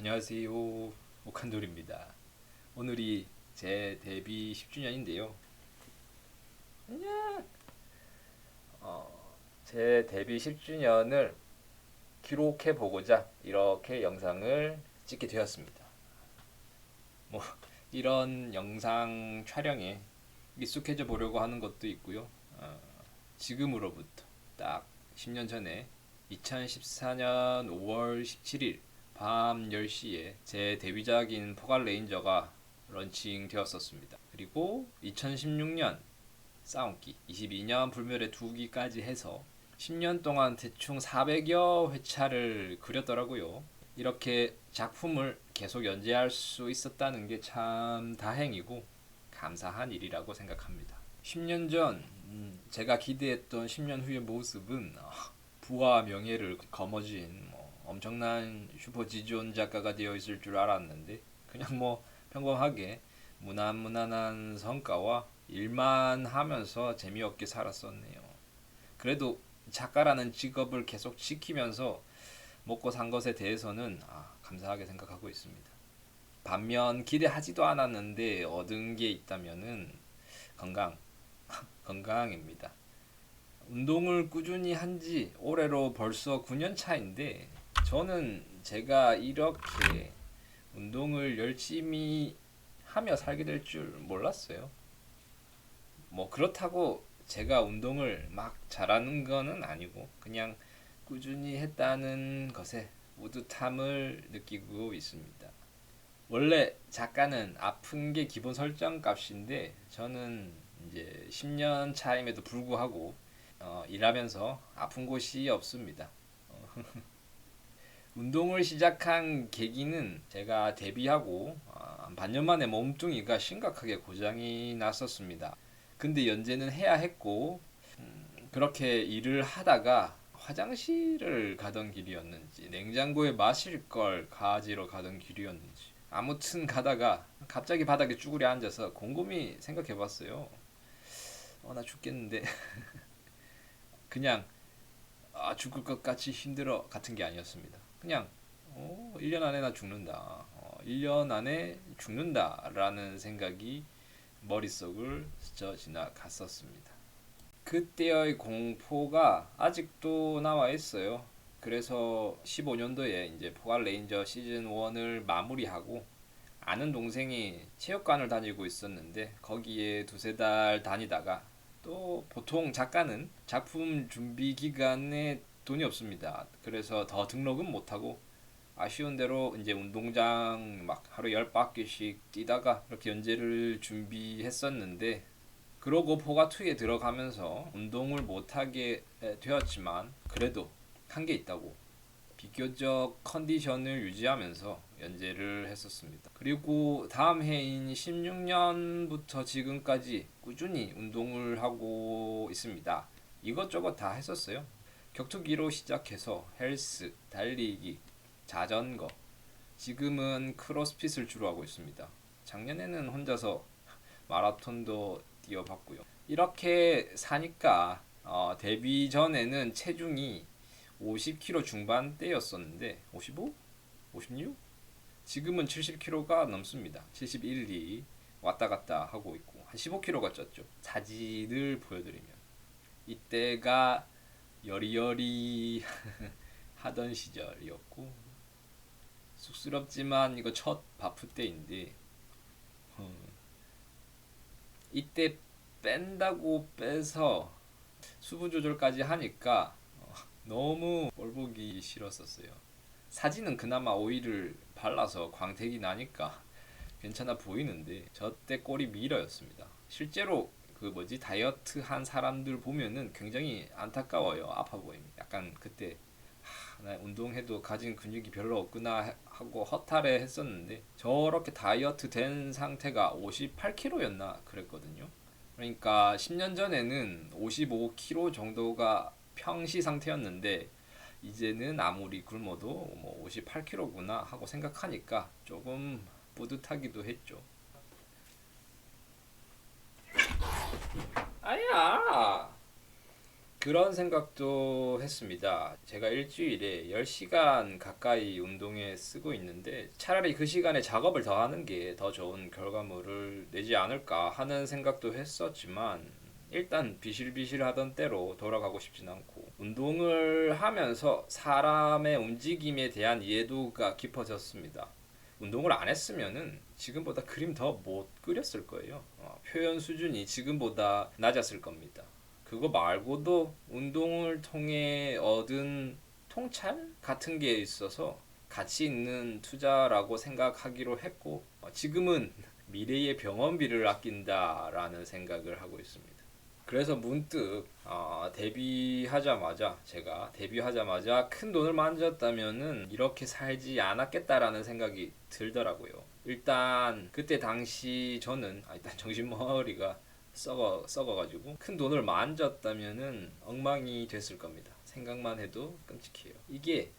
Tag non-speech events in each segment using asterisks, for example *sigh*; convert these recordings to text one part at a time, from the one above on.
안녕하세요. 오칸돌입니다. 오늘이 제 데뷔 10주년인데요. 안녕. 어, 제 데뷔 10주년을 기록해 보고자 이렇게 영상을 찍게 되었습니다. 뭐 이런 영상 촬영에 익숙해져 보려고 하는 것도 있고요. 어, 지금으로부터 딱 10년 전에 2014년 5월 17일 밤 10시에 제 데뷔작인 포갈 레인저가 런칭 되었었습니다. 그리고 2016년 싸움기, 22년 불멸의 두기까지 해서 10년 동안 대충 400여 회차를 그렸더라고요. 이렇게 작품을 계속 연재할 수 있었다는 게 참 다행이고 감사한 일이라고 생각합니다. 10년 전 음, 제가 기대했던 10년 후의 모습은 어, 부와 명예를 거머쥔 뭐 엄청난 슈퍼 지존 작가가 되어 있을 줄 알았는데 그냥 뭐 평범하게 무난무난한 성과와 일만 하면서 재미없게 살았었네요. 그래도 작가라는 직업을 계속 지키면서 먹고 산 것에 대해서는 아, 감사하게 생각하고 있습니다. 반면 기대하지도 않았는데 얻은 게 있다면은 건강, *laughs* 건강입니다. 운동을 꾸준히 한 지 올해로 벌써 9년 차인데 저는 제가 이렇게 운동을 열심히 하며 살게 될 줄 몰랐어요. 뭐 그렇다고 제가 운동을 막 잘하는 거는 아니고 그냥 꾸준히 했다는 것에 뿌듯함을 느끼고 있습니다. 원래 작가는 아픈 게 기본 설정 값인데 저는 이제 10년 차임에도 불구하고 어, 일하면서 아픈 곳이 없습니다. *laughs* 어, 운동을 시작한 계기는 제가 데뷔하고 어, 한 반년 만에 몸뚱이가 심각하게 고장이 났었습니다. 근데 연재는 해야 했고 음, 그렇게 일을 하다가 화장실을 가던 길이었는지 냉장고에 마실 걸 가지러 가던 길이었는지 아무튼 가다가 갑자기 바닥에 쭈그려 앉아서 곰곰이 생각해 봤어요. 어, 나 죽겠는데. *laughs* 그냥 아, 죽을 것 같이 힘들어 같은 게 아니었습니다. 그냥 어, 1년 안에 나 죽는다. 어, 1년 안에 죽는다라는 생각이 머릿속을 스쳐 지나갔었습니다. 그때의 공포가 아직도 나와 있어요. 그래서 15년도에 이제 포괄 레인저 시즌 1을 마무리하고 아는 동생이 체육관을 다니고 있었는데 거기에 두세 달 다니다가 또 보통 작가는 작품 준비 기간에 돈이 없습니다. 그래서 더 등록은 못하고 아쉬운 대로 이제 운동장 막 하루 열 바퀴씩 뛰다가 이렇게 연재를 준비했었는데 그러고 포가2에 들어가면서 운동을 못하게 되었지만 그래도 한 게 있다고 비교적 컨디션을 유지하면서 연재를 했었습니다. 그리고 다음 해인 16년부터 지금까지 꾸준히 운동을 하고 있습니다. 이것저것 다 했었어요. 격투기로 시작해서 헬스, 달리기, 자전거, 지금은 크로스핏을 주로 하고 있습니다. 작년에는 혼자서 마라톤도 뛰어봤고요. 이렇게 사니까 어, 데뷔 전에는 체중이 50kg 중반대였었는데 55? 56? 지금은 70kg가 넘습니다. 71, 2 왔다 갔다 하고 있고 한 15kg가 쪘죠. 사진을 보여드리면 이때가 여리여리 *laughs* 하던 시절이었고 쑥스럽지만 이거 첫 바프 때인데 어, 이때 뺀다고 빼서 수분 조절까지 하니까 어, 너무 꼴 보기 싫었었어요. 사진은 그나마 오일을 발라서 광택이 나니까 괜찮아 보이는데 저때 꼴이 미러였습니다. 실제로 그 뭐지 다이어트 한 사람들 보면은 굉장히 안타까워요. 아파 보입니다. 약간 그때 하, 나 운동해도 가진 근육이 별로 없구나 하고 허탈해 했었는데 저렇게 다이어트 된 상태가 58kg였나 그랬거든요. 그러니까 10년 전에는 55kg 정도가 평시 상태였는데 이제는 아무리 굶어도 뭐 58kg구나 하고 생각하니까 조금 뿌듯하기도 했죠. 아야. 그런 생각도 했습니다. 제가 일주일에 10시간 가까이 운동에 쓰고 있는데 차라리 그 시간에 작업을 더 하는 게 더 좋은 결과물을 내지 않을까 하는 생각도 했었지만 일단 비실비실 하던 때로 돌아가고 싶진 않고 운동을 하면서 사람의 움직임에 대한 이해도가 깊어졌습니다. 운동을 안 했으면은 지금보다 그림 더 못 그렸을 거예요. 어, 표현 수준이 지금보다 낮았을 겁니다. 그거 말고도 운동을 통해 얻은 통찰 같은 게 있어서 가치 있는 투자라고 생각하기로 했고 어, 지금은 미래의 병원비를 아낀다라는 생각을 하고 있습니다. 그래서 문득 어, 데뷔하자마자 제가 데뷔하자마자 큰 돈을 만졌다면은 이렇게 살지 않았겠다라는 생각이 들더라고요. 일단 그때 당시 저는 아, 일단 정신머리가 썩어 썩어가지고 큰 돈을 만졌다면은 엉망이 됐을 겁니다. 생각만 해도 끔찍해요. 이게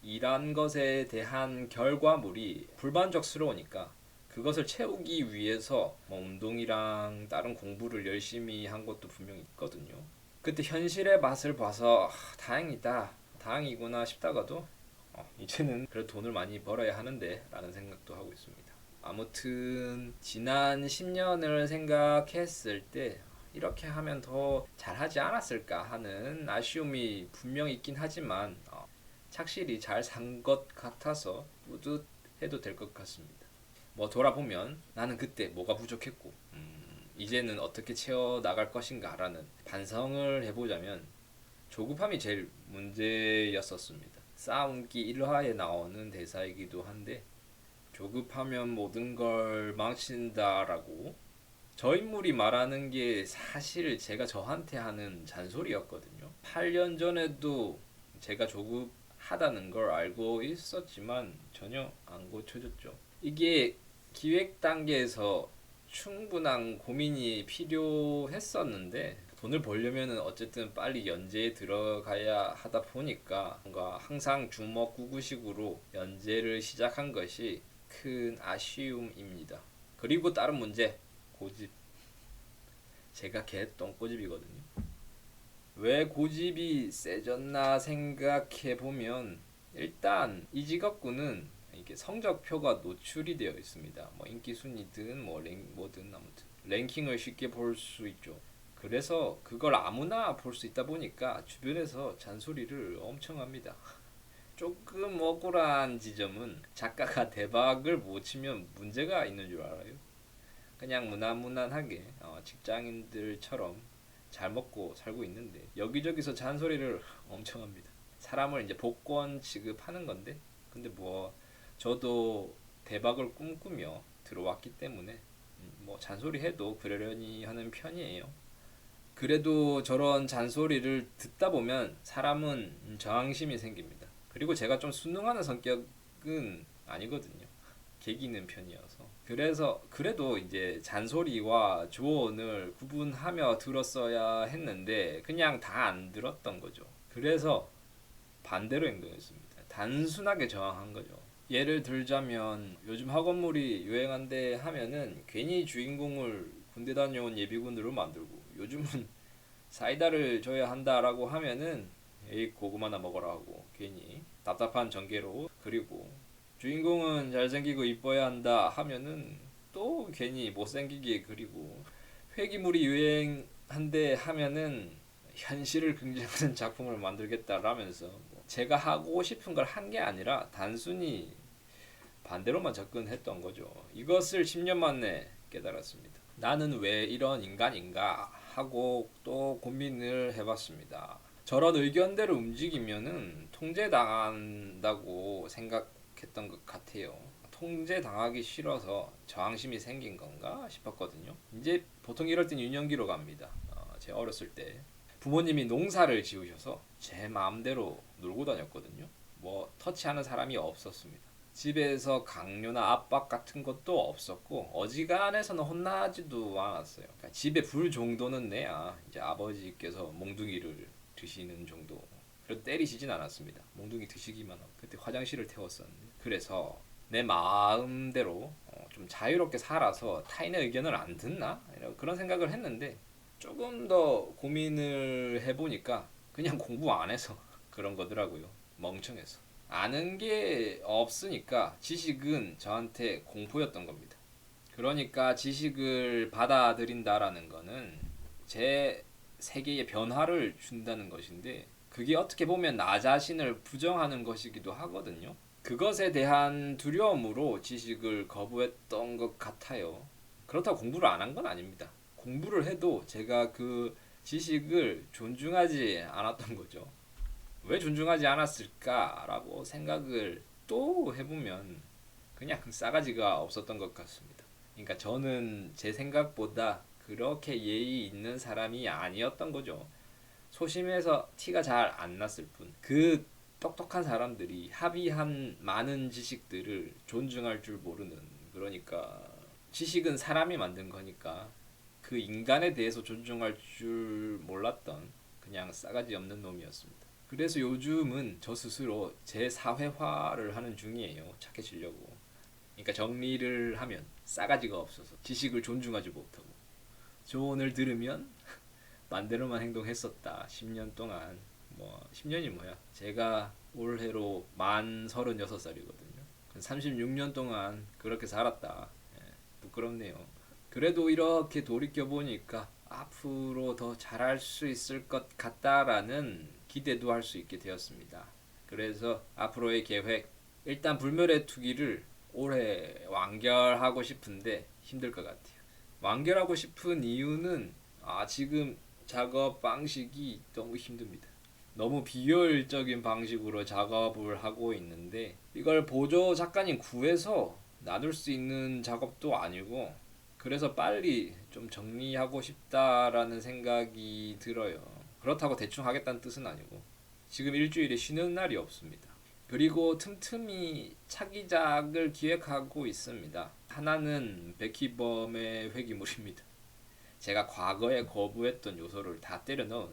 일한 것에 대한 결과물이 불만족스러우니까 그것을 채우기 위해서 뭐 운동이랑 다른 공부를 열심히 한 것도 분명히 있거든요. 그때 현실의 맛을 봐서 아, 다행이다, 다행이구나 싶다가도 어, 이제는 그래도 돈을 많이 벌어야 하는데 라는 생각도 하고 있습니다. 아무튼 지난 10년을 생각했을 때 이렇게 하면 더 잘하지 않았을까 하는 아쉬움이 분명 있긴 하지만 어, 착실히 잘 산 것 같아서 뿌듯해도 될 것 같습니다. 뭐 돌아보면 나는 그때 뭐가 부족했고 음, 이제는 어떻게 채워 나갈 것인가라는 반성을 해보자면 조급함이 제일 문제였었습니다. 싸움기 1화에 나오는 대사이기도 한데 조급하면 모든 걸 망친다라고 저 인물이 말하는 게 사실 제가 저한테 하는 잔소리였거든요. 8년 전에도 제가 조급하다는 걸 알고 있었지만 전혀 안 고쳐졌죠. 이게 기획 단계에서 충분한 고민이 필요했었는데 돈을 벌려면은 어쨌든 빨리 연재에 들어가야 하다 보니까 뭔가 항상 주먹구구식으로 연재를 시작한 것이 큰 아쉬움입니다. 그리고 다른 문제 고집. 제가 개 똥꼬집이거든요. 왜 고집이 세졌나 생각해 보면 일단 이 직업군은 이게 성적표가 노출이 되어 있습니다. 뭐 인기 순위든 뭐 랭, 뭐든 아무튼 랭킹을 쉽게 볼 수 있죠. 그래서 그걸 아무나 볼 수 있다 보니까 주변에서 잔소리를 엄청 합니다. *laughs* 조금 억울한 지점은 작가가 대박을 못 치면 문제가 있는 줄 알아요. 그냥 무난무난하게 어, 직장인들처럼 잘 먹고 살고 있는데 여기저기서 잔소리를 *laughs* 엄청 합니다. 사람을 이제 복권 취급하는 건데 근데 뭐 저도 대박을 꿈꾸며 들어왔기 때문에 음, 뭐 잔소리 해도 그러려니 하는 편이에요. 그래도 저런 잔소리를 듣다 보면 사람은 저항심이 생깁니다. 그리고 제가 좀 순응하는 성격은 아니거든요. 개기는 편이어서. 그래서 그래도 이제 잔소리와 조언을 구분하며 들었어야 했는데 그냥 다 안 들었던 거죠. 그래서 반대로 행동했습니다. 단순하게 저항한 거죠. 예를 들자면 요즘 학원물이 유행한데 하면은 괜히 주인공을 군대 다녀온 예비군으로 만들고 요즘은 *laughs* 사이다를 줘야 한다라고 하면은 에이 고구마나 먹어라 하고 괜히 답답한 전개로 그리고 주인공은 잘생기고 이뻐야 한다 하면은 또 괜히 못생기게 그리고 회기물이 유행한데 하면은 현실을 긍정하는 *laughs* 작품을 만들겠다라면서 뭐 제가 하고 싶은 걸 한 게 아니라 단순히 반대로만 접근했던 거죠. 이것을 10년 만에 깨달았습니다. 나는 왜 이런 인간인가 하고 또 고민을 해봤습니다. 저런 의견대로 움직이면은 통제당한다고 생각했던 것 같아요. 통제당하기 싫어서 저항심이 생긴 건가 싶었거든요. 이제 보통 이럴 땐 유년기로 갑니다. 어, 제 어렸을 때 부모님이 농사를 지으셔서 제 마음대로 놀고 다녔거든요. 뭐 터치하는 사람이 없었습니다. 집에서 강요나 압박 같은 것도 없었고 어지간해서는 혼나지도 않았어요. 그러니까 집에 불 정도는 내야 이제 아버지께서 몽둥이를 드시는 정도. 그래도 때리시진 않았습니다. 몽둥이 드시기만 하고 그때 화장실을 태웠었는데 그래서 내 마음대로 어, 좀 자유롭게 살아서 타인의 의견을 안 듣나 이런 그런 생각을 했는데 조금 더 고민을 해보니까 그냥 공부 안 해서 *laughs* 그런 거더라고요. 멍청해서. 아는 게 없으니까 지식은 저한테 공포였던 겁니다. 그러니까 지식을 받아들인다라는 거는 제 세계에 변화를 준다는 것인데 그게 어떻게 보면 나 자신을 부정하는 것이기도 하거든요. 그것에 대한 두려움으로 지식을 거부했던 것 같아요. 그렇다고 공부를 안 한 건 아닙니다. 공부를 해도 제가 그 지식을 존중하지 않았던 거죠. 왜 존중하지 않았을까라고 생각을 또 해보면 그냥 싸가지가 없었던 것 같습니다. 그러니까 저는 제 생각보다 그렇게 예의 있는 사람이 아니었던 거죠. 소심해서 티가 잘 안 났을 뿐. 그 똑똑한 사람들이 합의한 많은 지식들을 존중할 줄 모르는 그러니까 지식은 사람이 만든 거니까 그 인간에 대해서 존중할 줄 몰랐던 그냥 싸가지 없는 놈이었습니다. 그래서 요즘은 저 스스로 제 사회화를 하는 중이에요. 착해지려고. 그러니까 정리를 하면 싸가지가 없어서 지식을 존중하지 못하고 조언을 들으면 *laughs* 반대로만 행동했었다. 10년 동안 뭐 10년이 뭐야? 제가 올해로 만 36살이거든요. 36년 동안 그렇게 살았다. 예, 부끄럽네요. 그래도 이렇게 돌이켜 보니까 앞으로 더 잘할 수 있을 것 같다라는 기대도 할 수 있게 되었습니다. 그래서 앞으로의 계획 일단 불멸의 투기를 올해 완결하고 싶은데 힘들 것 같아요. 완결하고 싶은 이유는 아 지금 작업 방식이 너무 힘듭니다. 너무 비효율적인 방식으로 작업을 하고 있는데 이걸 보조 작가님 구해서 놔둘 수 있는 작업도 아니고 그래서 빨리 좀 정리하고 싶다라는 생각이 들어요. 그렇다고 대충 하겠다는 뜻은 아니고 지금 일주일에 쉬는 날이 없습니다. 그리고 틈틈이 차기작을 기획하고 있습니다. 하나는 백희범의 회기물입니다. 제가 과거에 거부했던 요소를 다 때려 넣은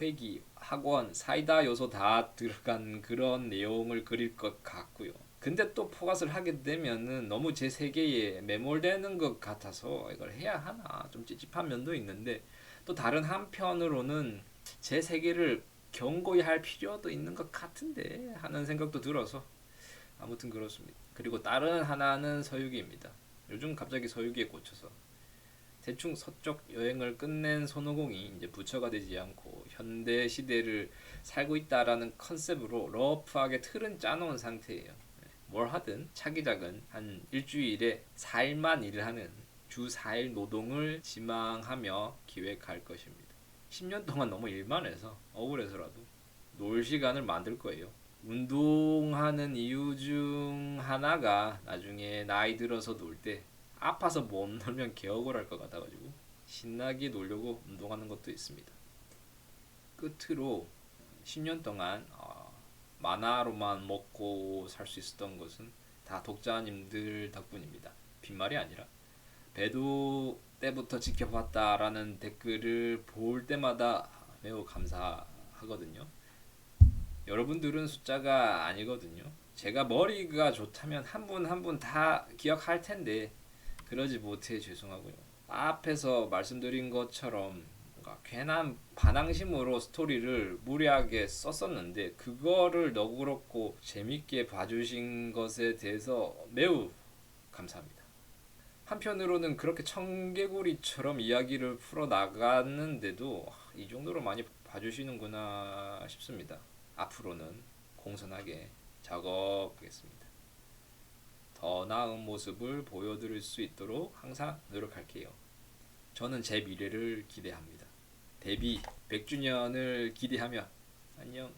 회기, 학원, 사이다 요소 다 들어간 그런 내용을 그릴 것 같고요. 근데 또 포괄을 하게 되면은 너무 제 세계에 매몰되는 것 같아서 이걸 해야 하나 좀 찝찝한 면도 있는데 또 다른 한편으로는 제 세계를 경고히 할 필요도 있는 것 같은데 하는 생각도 들어서 아무튼 그렇습니다. 그리고 다른 하나는 서유기입니다. 요즘 갑자기 서유기에 꽂혀서 대충 서쪽 여행을 끝낸 손오공이 이제 부처가 되지 않고 현대 시대를 살고 있다라는 컨셉으로 러프하게 틀은 짜놓은 상태예요. 뭘 하든 차기작은 한 일주일에 4일만 일을 하는 주 4일 노동을 지망하며 기획할 것입니다. 10년 동안 너무 일만 해서 억울해서라도 놀 시간을 만들 거예요. 운동하는 이유 중 하나가 나중에 나이 들어서 놀 때 아파서 못 놀면 개억울 할 것 같아가지고 신나게 놀려고 운동하는 것도 있습니다. 끝으로 10년 동안 어, 만화로만 먹고 살 수 있었던 것은 다 독자님들 덕분입니다. 빈말이 아니라 배도 때부터 지켜봤다라는 댓글을 볼 때마다 매우 감사하거든요. 여러분들은 숫자가 아니거든요. 제가 머리가 좋다면 한 분 한 분 다 기억할 텐데 그러지 못해 죄송하고요. 앞에서 말씀드린 것처럼 괜한 반항심으로 스토리를 무리하게 썼었는데 그거를 너그럽고 재밌게 봐주신 것에 대해서 매우 감사합니다. 한편으로는 그렇게 청개구리처럼 이야기를 풀어 나갔는데도 이 정도로 많이 봐주시는구나 싶습니다. 앞으로는 공손하게 작업하겠습니다. 더 나은 모습을 보여드릴 수 있도록 항상 노력할게요. 저는 제 미래를 기대합니다. 데뷔 100주년을 기대하며 안녕.